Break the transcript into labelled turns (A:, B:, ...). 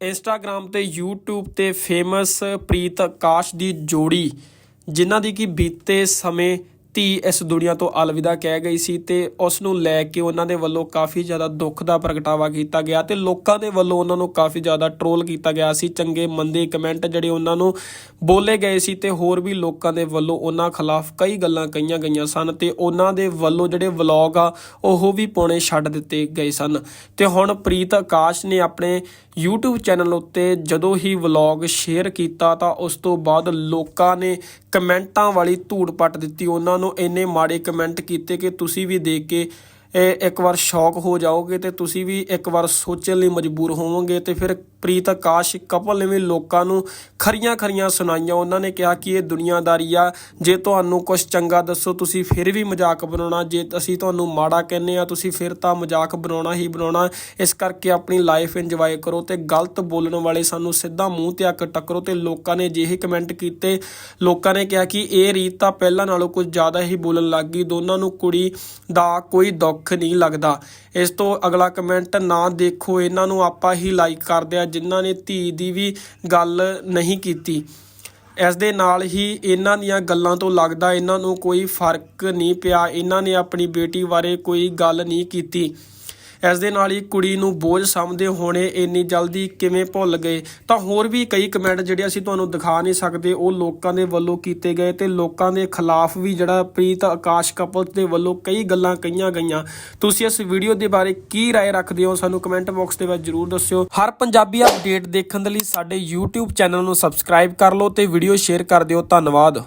A: Instagram ਤੇ YouTube ਤੇ famous ਪ੍ਰੀਤ ਆਕਾਸ਼ ਦੀ ਜੋੜੀ ਜਿਨ੍ਹਾਂ ਦੀ ਕਿ ਬੀਤੇ ਸਮੇਂ ਧੀ ਇਸ ਦੁਨੀਆ ਤੋਂ ਅਲਵਿਦਾ ਕਹਿ ਗਈ ਸੀ ਤੇ ਉਸ ਨੂੰ ਲੈ ਕੇ ਉਹਨਾਂ ਦੇ ਵੱਲੋਂ ਕਾਫੀ ਜ਼ਿਆਦਾ ਦੁੱਖ ਦਾ ਪ੍ਰਗਟਾਵਾ ਕੀਤਾ ਗਿਆ ਤੇ ਲੋਕਾਂ ਦੇ ਵੱਲੋਂ ਉਹਨਾਂ ਨੂੰ ਕਾਫੀ ਜ਼ਿਆਦਾ ਟ੍ਰੋਲ ਕੀਤਾ ਗਿਆ ਸੀ, ਚੰਗੇ ਮੰਦੇ ਕਮੈਂਟ ਜਿਹੜੇ ਉਹਨਾਂ ਨੂੰ ਬੋਲੇ ਗਏ ਸੀ ਤੇ ਹੋਰ ਵੀ ਲੋਕਾਂ ਦੇ ਵੱਲੋਂ ਉਹਨਾਂ ਖਿਲਾਫ ਕਈ ਗੱਲਾਂ ਕਹੀਆਂ ਗਈਆਂ ਸਨ ਤੇ ਉਹਨਾਂ ਦੇ ਵੱਲੋਂ ਜਿਹੜੇ ਵਲੌਗ ਆ, ਉਹ ਵੀ ਪਾਉਣੇ ਛੱਡ ਦਿੱਤੇ ਗਏ ਸਨ। ਤੇ ਹੁਣ ਪ੍ਰੀਤ ਆਕਾਸ਼ ਨੇ ਆਪਣੇ YouTube ਚੈਨਲ ਉੱਤੇ ਜਦੋਂ ਹੀ ਵਲੌਗ ਸ਼ੇਅਰ ਕੀਤਾ ਤਾਂ ਉਸ ਤੋਂ ਬਾਅਦ ਲੋਕਾਂ ਨੇ ਕਮੈਂਟਾਂ ਵਾਲੀ ਧੂੜ ਪੱਟ ਦਿੱਤੀ, ਉਹਨਾਂ ਨੂੰ ਇੰਨੇ ਮਾੜੇ ਕਮੈਂਟ ਕੀਤੇ ਕਿ ਤੁਸੀਂ ਵੀ ਦੇਖ ਕੇ ਇੱਕ ਵਾਰ ਸ਼ੌਕ ਹੋ ਜਾਓਗੇ ਤੇ ਤੁਸੀਂ ਵੀ ਇੱਕ ਵਾਰ ਸੋਚਣ ਲਈ ਮਜਬੂਰ ਹੋਵੋਗੇ ਤੇ ਫਿਰ ਪ੍ਰੀਤ, ਆਕਾਸ਼, ਕਪਲ ਨੇ ਵੀ ਲੋਕਾਂ ਨੂੰ ਖਰੀਆਂ ਖਰੀਆਂ ਸੁਣਾਈਆਂ। ਉਹਨਾਂ ਨੇ ਕਿਹਾ ਕਿ ਇਹ ਦੁਨੀਆਦਾਰੀ ਆ। ਜੇ ਤੁਹਾਨੂੰ ਕੁਝ ਚੰਗਾ ਦੱਸੋ, ਤੁਸੀਂ ਫਿਰ ਵੀ ਮਜ਼ਾਕ ਬਣਾਉਣਾ। ਜੇ ਅਸੀਂ ਤੁਹਾਨੂੰ ਮਾੜਾ ਕਹਿੰਨੇ ਆ, ਤੁਸੀਂ ਫਿਰ ਤਾਂ ਮਜ਼ਾਕ ਬਣਾਉਣਾ ਹੀ ਬਣਾਉਣਾ। ਇਸ ਕਰਕੇ ਆਪਣੀ ਲਾਈਫ ਇੰਜੋਏ ਕਰੋ ਤੇ ਗਲਤ ਬੋਲਣ ਵਾਲੇ ਸਾਨੂੰ ਸਿੱਧਾ ਮੂੰਹ ਤੇ ਅੱਕ ਟੱਕਰੋ ਤੇ ਲੋਕਾਂ ਨੇ ਜਿਹੇ ਕਮੈਂਟ ਕੀਤੇ। ਲੋਕਾਂ ਨੇ ਕਿਹਾ ਕਿ ਇਹ ਰੀਤ ਤਾਂ ਪਹਿਲਾਂ ਨਾਲੋਂ ਕੁਝ ਜ਼ਿਆਦਾ ਹੀ ਬੋਲਣ ਲੱਗ ਗਈ। ਦੋਨਾਂ ਨੂੰ ਕੁੜੀ ਦਾ ਕੋਈ ਦੁੱਖ ਨਹੀਂ ਲੱਗਦਾ। ਇਸ ਤੋਂ ਅਗਲਾ ਕਮੈਂਟ ਨਾ ਦੇਖੋ। ਇਹਨਾਂ ਨੂੰ ਆਪਾਂ ਹੀ ਲਾਈਕ ਕਰਦੇ ਆ। ਜਿਨ੍ਹਾਂ ਨੇ ਧੀ ਦੀ ਵੀ ਗੱਲ ਨਹੀਂ ਕੀਤੀ। ਇਸ ਦੇ ਨਾਲ ਹੀ ਇਹਨਾਂ ਦੀਆਂ ਗੱਲਾਂ ਤੋਂ ਲੱਗਦਾ ਇਹਨਾਂ ਨੂੰ ਕੋਈ ਫ਼ਰਕ ਨਹੀਂ ਪਿਆ। ਇਹਨਾਂ ਨੇ ਆਪਣੀ ਬੇਟੀ ਬਾਰੇ ਕੋਈ ਗੱਲ ਨਹੀਂ ਕੀਤੀ। ਇਸ ਦੇ ਨਾਲ ਹੀ ਕੁੜੀ ਨੂੰ ਬੋਝ ਸਮਝਦੇ ਹੋਣੇ ਇੰਨੀ ਜਲਦੀ ਕਿਵੇਂ ਭੁੱਲ ਗਏ ਤਾਂ ਹੋਰ ਵੀ ਕਈ ਕਮੈਂਟ ਜਿਹੜੇ ਅਸੀਂ ਤੁਹਾਨੂੰ ਦਿਖਾ ਨਹੀਂ ਸਕਦੇ ਉਹ ਲੋਕਾਂ ਦੇ ਵੱਲੋਂ ਕੀਤੇ ਗਏ ਤੇ ਲੋਕਾਂ ਦੇ ਖਿਲਾਫ ਵੀ ਜਿਹੜਾ ਪ੍ਰੀਤ ਆਕਾਸ਼ ਕਪਲ ਦੇ ਵੱਲੋਂ ਕਈ ਗੱਲਾਂ ਕਹੀਆਂ ਗਈਆਂ ਤੁਸੀਂ ਇਸ ਵੀਡੀਓ ਦੇ ਬਾਰੇ ਕੀ رائے ਰੱਖਦੇ ਹੋ ਸਾਨੂੰ ਕਮੈਂਟ ਬਾਕਸ ਦੇ ਵਿੱਚ ਜਰੂਰ ਦੱਸਿਓ ਹਰ ਪੰਜਾਬੀ ਅਪਡੇਟ ਦੇਖਣ ਦੇ ਲਈ ਸਾਡੇ YouTube ਚੈਨਲ ਨੂੰ ਸਬਸਕ੍ਰਾਈਬ ਕਰ ਲਓ ਤੇ ਵੀਡੀਓ ਸ਼ੇਅਰ ਕਰ ਦਿਓ ਧੰਨਵਾਦ